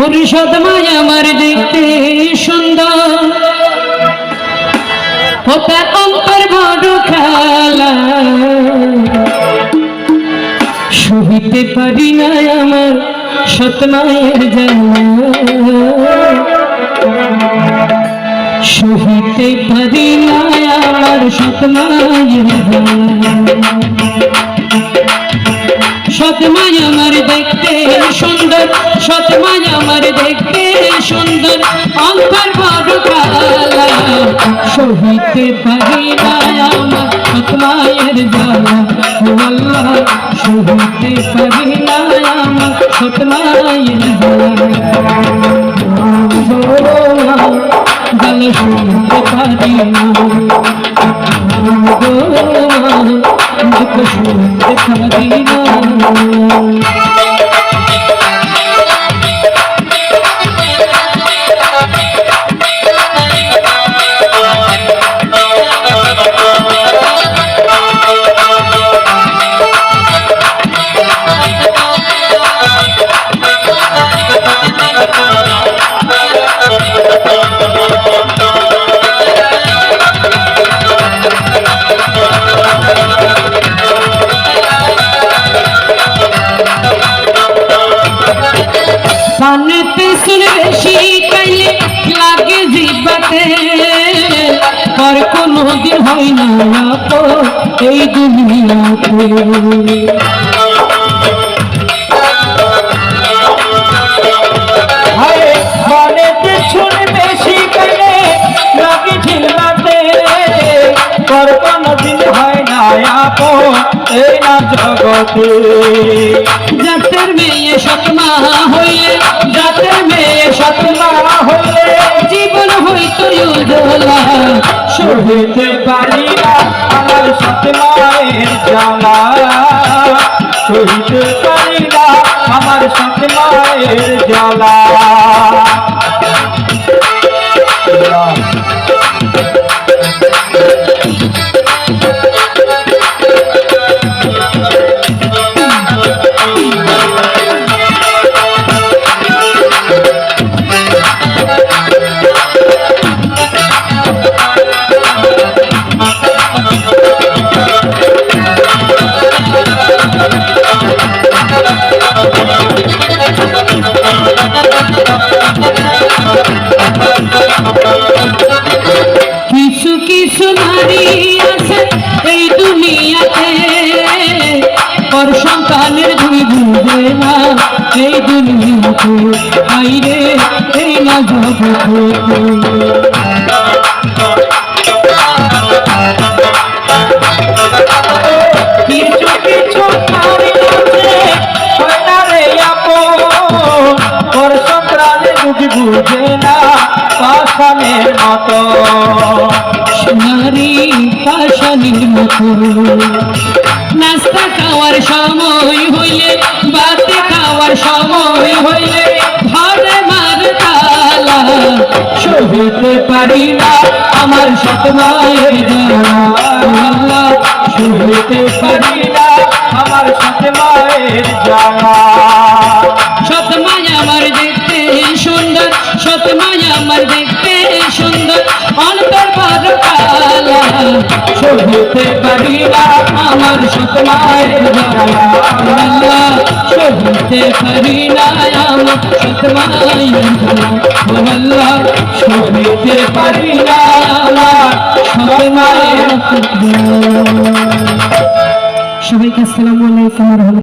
পরিষদ মায় আমার দেখতে সুন্দর। ও তার অন্তর বড় খেলা। সহিতে পারি না আমার সতমায়ের জানা। সহিতে পারি না আমার সতমায়ের জানা। সতমায় আমার দেখতে সুন্দর সতমায় আমার দেখতে সুন্দর। অন্তর বড় কালা সহিতে সতমায়ের শুনতে পারি না শুনতে পারি না আর কোনো দিন হয় না আপো এই দুনিয়াতে। জাতের মেয়ে সতমা হইলে জাতের মেয়ে সতমা হলে জীবন হইতো উজ্জ্বলা সহিতে পারি না আমার সাথে মায়ের জানা সহিতে পারি না এই দুনিয়াতে আইরে এই না কিছু কিছু বুঝি না পাশানের মতো। নারী পাশানির মতো। নাস্তা খাওয়ার সময় হইলে, বাতি খাওয়ার সময় হইলে, ঘরে মার তালা সহিতে পারি না, আমার সতমায়ের জানা সহিতে পারি না, আমার মায়ের জ্বালা অন্তর বড় কালা সহিতে পারি না আমার সতমায়ের আল্লাহ সহিতে পারি না আমার সতমায়ের ও আল্লাহ পারি না সবাইকে আসসালামু আলাইকুম।